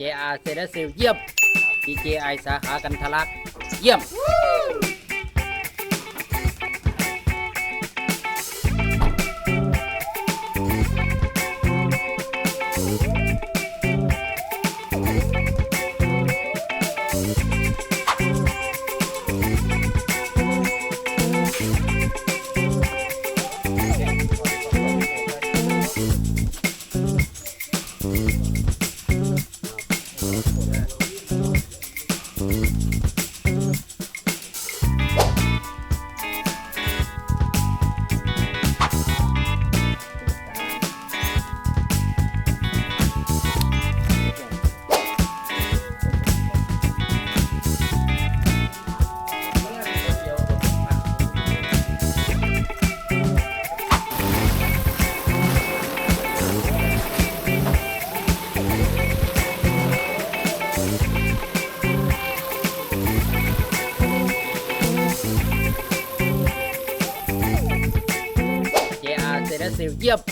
JR เซเลซิลเยี่ยม DJI สาขากันทะลัก เยี่ยม That's it. Yep.